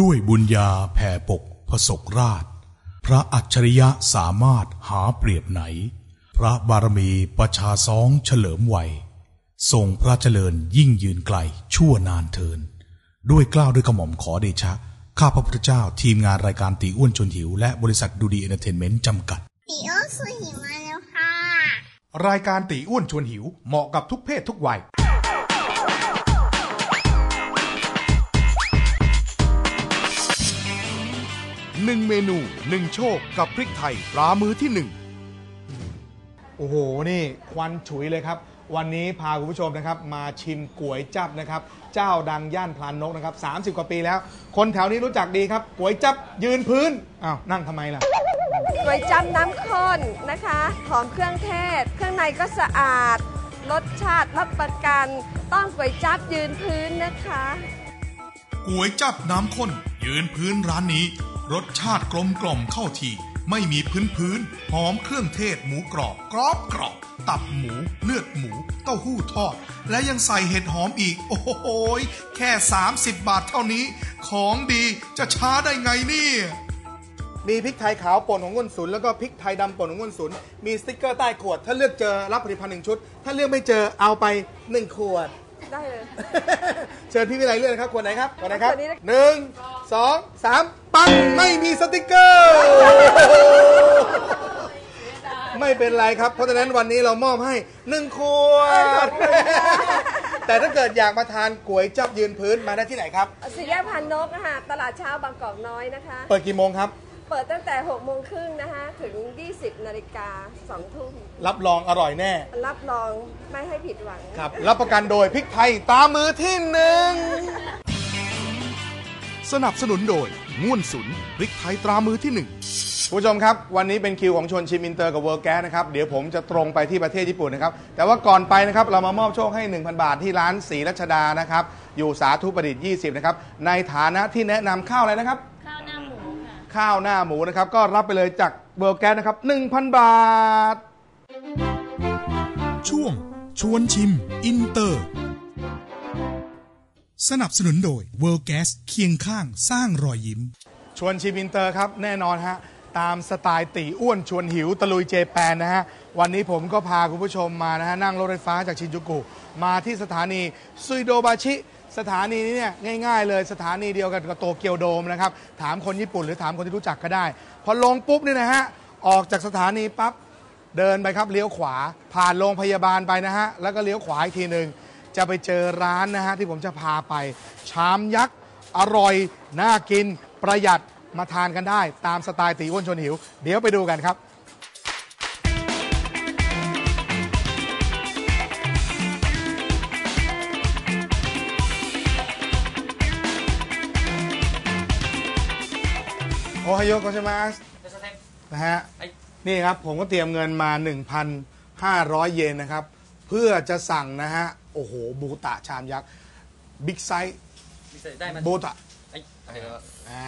ด้วยบุญญาแผ่ปกพระศกราช พระอัจฉริยะสามารถหาเปรียบไหน พระบารมีประชาสองเฉลิมวัยทรงพระเจริญยิ่งยืนไกลชั่วนานเทิน ด้วยเกล้าวด้วยกระหม่อมขอเดชะ ข้าพระพุทธเจ้าทีมงานรายการตีอ้วนชวนหิว และบริษัทดูดีเอนเตอร์เทนเมนต์จำกัดตีโอสุหิวมาแล้วค่ะ รายการตีอ้วนชวนหิวเหมาะกับทุกเพศทุกวัย หนึ่งเมนูหนึ่งโชคกับพริกไทยปลามือที่หนึ่งโอ้โห นี่ควันฉุยเลยครับ วันนี้พาคุณผู้ชมนะครับ มาชิมก๋วยจับนะครับ เจ้าดังย่านพลานนกนะครับ 30 กว่าปีแล้ว คนแถวนี้รู้จักดีครับก๋วยจับยืนพื้นอ้าวนั่งทำไมล่ะก๋วยจั๊บน้ำข้นนะคะหอมเครื่องเทศ เครื่องในก็สะอาด รสชาติรับประกัน ต้องก๋วยจั๊บยืนพื้นนะคะก๋วยจับน้ำข้นยืนพื้นร้านนี้ รสชาติกลมกล่อมเข้าทีไม่มีพื้นพื้นๆหอมเครื่องเทศหมูกรอบกรอบกรอบ ตับหมู เลือดหมู เต้าหู้ทอด และยังใส่เห็ดหอมอีก โอ้โหยแค่ 30 บาทเท่านี้ ของดีจะช้าได้ไงเนี่ยมีพริกไทยขาวป่นของงวนศูนย์แล้วก็พริกไทยดำป่นของงวนศูนย์มีสติ๊กเกอร์ใต้ขวด ถ้าเลือกเจอรับผลิตภัณฑ์หนึ่งชุด ถ้าเลือกไม่เจอเอาไปหนึ่งขวดได้เลย เชิญพี่วิไลเลือกนะครับขวดไหนครับขวดไหนครับขวดนี้นะหนึ่งสองสาม ปังไม่มีสติ๊กเกอร์ ไม่เป็นไรครับ เพราะฉะนั้นวันนี้เรามอบให้หนึ่งขวด แต่ถ้าเกิดอยากมาทานก๋วยจับยืนพื้นมาได้ที่ไหนครับ สี่แยกพันนกนะคะตลาดเช้าบางกอกน้อยนะคะ เปิดกี่โมงครับ เปิดตั้งแต่6โมงครึ่งนะคะถึง 20นาฬิกา2ทุ่มรับรองอร่อยแน่ รับรองไม่ให้ผิดหวัง ครับ รับประกันโดยพริกไทยตามมือที่หนึ่ง สนับสนุนโดยง่วนสุนพริกไทยตรามือที่หนึ่งผู้ชมครับ วันนี้เป็นคิวของชวนชิมอินเตอร์กับเวิร์แกสนะครับ เดี๋ยวผมจะตรงไปที่ประเทศญี่ปุ่นนะครับ แต่ว่าก่อนไปนะครับ เรามามอบโชคให้ 1,000 บาทที่ร้านศรีรัชดานะครับ อยู่สาธุประดิษฐ์ 20 นะครับ ในฐานะที่แนะนำข้าวอะไรนะครับ ข้าวหน้าหมูค่ะ ข้าวหน้าหมูนะครับ ก็รับไปเลยจากเวิร์แกสนะครับ 1,000 บาท ช่วงชวนชิมอินเตอร์ สนับสนุนโดย World Gas เคียงข้างสร้างรอยยิ้ม ชวนชิมอินเตอร์ครับ แน่นอนฮะ ตามสไตล์ตีอ้วนชวนหิวตะลุยเจแปนนะฮะ วันนี้ผมก็พาคุณผู้ชมมานะฮะ นั่งรถไฟฟ้าจากชินจูกุ มาที่สถานีซุยโดบาชิ สถานีนี้เนี่ยง่ายๆเลยสถานีเดียวกันกับโตเกียวโดมนะครับ ถามคนญี่ปุ่นหรือถามคนที่รู้จักก็ได้ พอลงปุ๊บเนี่ยนะฮะออกจากสถานีปั๊บเดินไปครับเลี้ยวขวาผ่านโรงพยาบาลไปนะฮะแล้วก็เลี้ยวขวาอีกทีหนึ่ง จะไปเจอร้านนะฮะที่ผมจะพาไป ชามยักษ์อร่อย น่ากิน ประหยัดมาทานกันได้ ตามสไตล์ตีอ้วนชวนหิว เดี๋ยวไปดูกันครับโอไฮโอโกชิมัสนะฮะ นี่ครับ ผมก็เตรียมเงินมา 1,500 เยนนะครับ เพื่อจะสั่งนะฮะ โอ้โห บูตะชามยักษ์บิ๊กไซส์ได้มาบูตะ ไอ้อะไรวะอ่า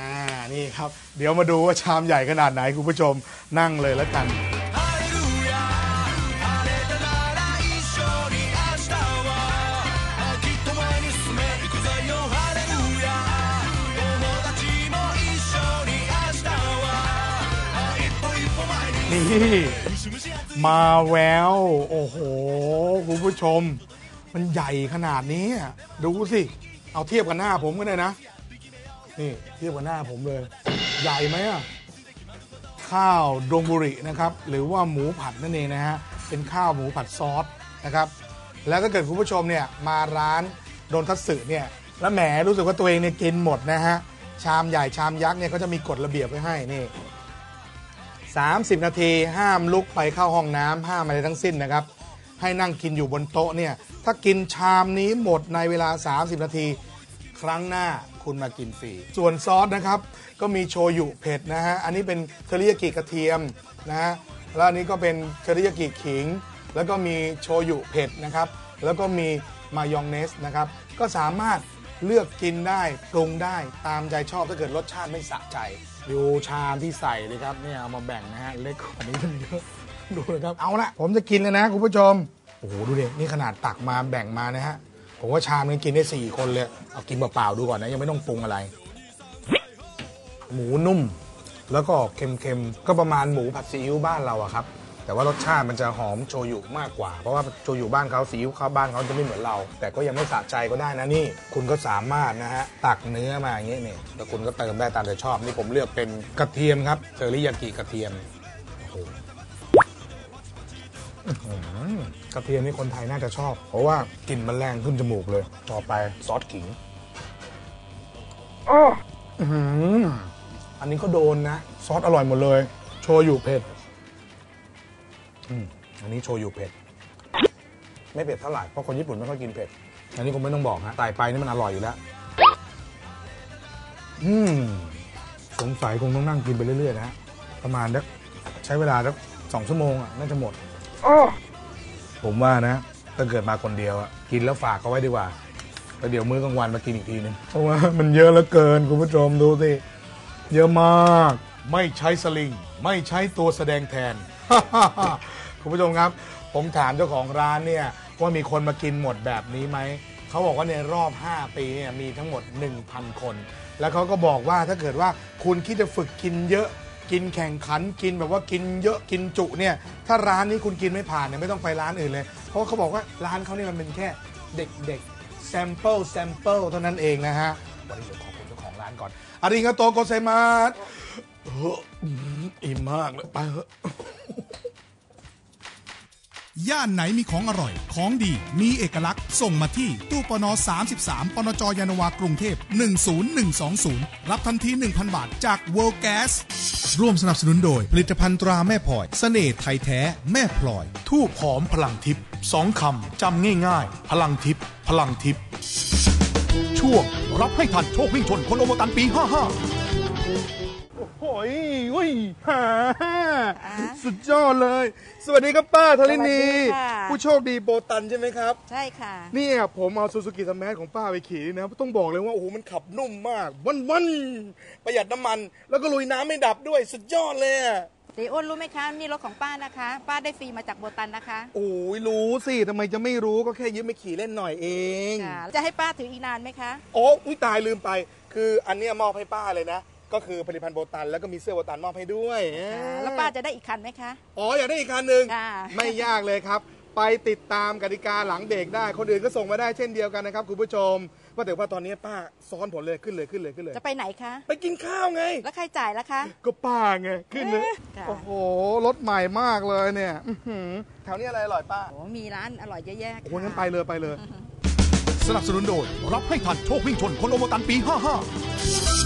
นี่ครับ เดี๋ยวมาดูว่าชามใหญ่ขนาดไหน คุณผู้ชมนั่งเลยแล้วกัน นี่ มาแวว โอ้โห คุณผู้ชม มันใหญ่ขนาดนี้ ดูสิ เอาเทียบกับหน้าผมก็ได้นะ นี่ เทียบกับหน้าผมเลย ใหญ่ไหมอะ ข้าวดงบุรินะครับ หรือว่าหมูผัดนั่นเองนะฮะ เป็นข้าวหมูผัดซอสนะครับ แล้วก็เกิดคุณผู้ชมเนี่ยมาร้านโดนทัตสึเนี่ย แล้วแหมรู้สึกว่าตัวเองเนี่ยกินหมดนะฮะ ชามใหญ่ชามยักษ์เนี่ยเขาจะมีกฎระเบียบไว้ให้นี่ 30 นาที ห้ามลุกไปเข้าห้องน้ำห้ามอะไรทั้งสิ้นนะครับ ให้นั่งกินอยู่บนโต๊ะเนี่ย ถ้ากินชามนี้หมดในเวลา 30 นาที ครั้งหน้าคุณมากินฟรี ส่วนซอสนะครับ ก็มีโชยุเผ็ดนะฮะ อันนี้เป็นเทอริยากิกระเทียมนะฮะ แล้วอันนี้ก็เป็นเทอริยากิขิง แล้วก็มีโชยุเผ็ดนะครับ แล้วก็มีมายองเนสนะครับ ก็สามารถ เลือกกินได้ปรุงได้ตามใจชอบถ้าเกิดรสชาติไม่สะใจดูชามที่ใส่เลยครับเนี่ยเอามาแบ่งนะฮะเล็กกว่านี้มันเยอะดูนะครับเอาละผมจะกินแล้วนะคุณผู้ชมโอ้โหดูดินี่ขนาดตักมาแบ่งมานะฮะผมว่าชามนี้กินได้ 4 คนเลยเอากินเปล่าๆดูก่อนนะยังไม่ต้องปรุงอะไร หมูนุ่ม แล้วก็เค็มๆก็ประมาณหมูผัดซีอิ๊วบ้านเราอะครับ แต่ว่ารสชาติมันจะหอมโชยุมากกว่า เพราะว่าโชยุบ้านเขาซีอิ๊วเขาบ้านเขาจะไม่เหมือนเรา แต่ก็ยังไม่สะใจก็ได้นะนี่ คุณก็สามารถนะฮะตักเนื้อมาอย่างนี้นี่แล้วคุณก็เติมได้ตามใจชอบ นี่ผมเลือกเป็นกระเทียมครับเทอริยากิกระเทียมโอ้โหอื้อหือกระเทียมนี่คนไทยน่าจะชอบ เพราะว่ากลิ่นมันแรงขึ้นจมูกเลย ต่อไปซอสขิงอื้อหืออันนี้ก็โดนนะ ซอสอร่อยหมดเลย โชยุเผ็ด อืมอันนี้โชยุเผ็ด ไม่เผ็ดเท่าไหร่เพราะคนญี่ปุ่นไม่ค่อยกินเผ็ด อันนี้ผมไม่ต้องบอกฮะใส่ไปนี่มันอร่อยอยู่แล้ว อืมสงสัยคงต้องนั่งกินไปเรื่อยๆนะฮะประมาณนักใช้เวลาสักสองชั่วโมงอะน่าจะหมด ผมว่านะถ้าเกิดมาคนเดียวอะกินแล้วฝากเขาไว้ดีกว่าแล้วเดี๋ยวมื้อกลางวันมากินอีกทีนึงเพราะว่ามันเยอะเหลือเกินคุณผู้ชมดูสิเยอะมาก ไม่ใช้สลิง ไม่ใช้ตัวแสดงแทน คุณผู้ชมครับ ผมถามเจ้าของร้านเนี่ย ว่ามีคนมากินหมดแบบนี้ไหม เขาบอกว่าในรอบ 5 ปีเนี่ยมีทั้งหมด 1,000 คน แล้วเขาก็บอกว่าถ้าเกิดว่าคุณคิดจะฝึกกินเยอะกินแข่งขันกินแบบว่ากินเยอะกินจุเนี่ย ถ้าร้านนี้คุณกินไม่ผ่านเนี่ยไม่ต้องไปร้านอื่นเลย เพราะเขาบอกว่าร้านเขาเนี่ยมันเป็นแค่เด็กๆ sample sample เท่านั้นเองนะฮะวันนี้เดี๋ยวขอบคุณเจ้าของร้านก่อนอาริงาโตโกเซมาสอิ่มมากเลยไปเถอะ ย่านไหนมีของอร่อย ของดี มีเอกลักษณ์ ส่งมาที่ตู้ปน 33 ปนจยานวากรุงเทพ 10120 รับทันที 1,000 บาทจาก World Gas ร่วมสนับสนุนโดย ผลิตภัณฑ์ตราแม่พลอยเสน่ห์ไทยแท้ แม่พลอย ทูบหอมพลังทิพย์สองคำจำง่ายๆ พลังทิพย์พลังทิพย์ช่วงรับให้ทันโชควิ่งชนคนโอมตันปี 55โอ้ยอุ้ยฮ่า สุดยอดเลย สวัสดีครับป้าทลินี สวัสดีค่ะ ผู้โชคดีโบตันใช่ไหมครับ ใช่ค่ะ เนี่ยผมเอาซูซูกิสมาร์ทของป้าไปขี่นะ ต้องบอกเลยว่า โอ้โห มันขับนุ่มมากวันวันๆประหยัดน้ำมัน แล้วก็ลุยน้ำไม่ดับด้วยสุดยอดเลยอะตีอ้วนรู้ไหมคะ นี่รถของป้านะคะ ป้าได้ฟรีมาจากโบตันนะคะโอ้ยรู้สิทำไมจะไม่รู้ก็แค่ยืมไปขี่เล่นหน่อยเอง ค่ะจะให้ป้าถืออีกนานไหมคะ โอ้อุ้ยตายลืมไป คืออันเนี้ยมอบให้ป้าเลยนะ ก็คือผลิตภัณฑ์โบตัน แล้วก็มีเสื้อโบตันมอบให้ด้วยค่ะแล้วป้าจะได้อีกคันไหมคะ อ๋ออยากได้อีกคันหนึ่งค่ะ ไม่ยากเลยครับ ไปติดตามกติกาหลังเบรกได้ คนอื่นก็ส่งมาได้เช่นเดียวกันนะครับคุณผู้ชม ว่าแต่ว่าตอนนี้ป้าซ้อนผลเลยขึ้นเลยขึ้นเลยขึ้นเลย จะไปไหนคะ ไปกินข้าวไง แล้วใครจ่ายล่ะคะ ก็ป้าไงขึ้นเลยค่ะ โอ้โหรถใหม่มากเลยเนี่ยอื้อหือแถวนี้อะไรอร่อยป้าโอ้มีร้านอร่อยเยอะแยะโอ้โหงั้นไปเลยไปเลย สนับสนุนโดย รับให้ทันโชควิ่งชนคนโอมตันปี 55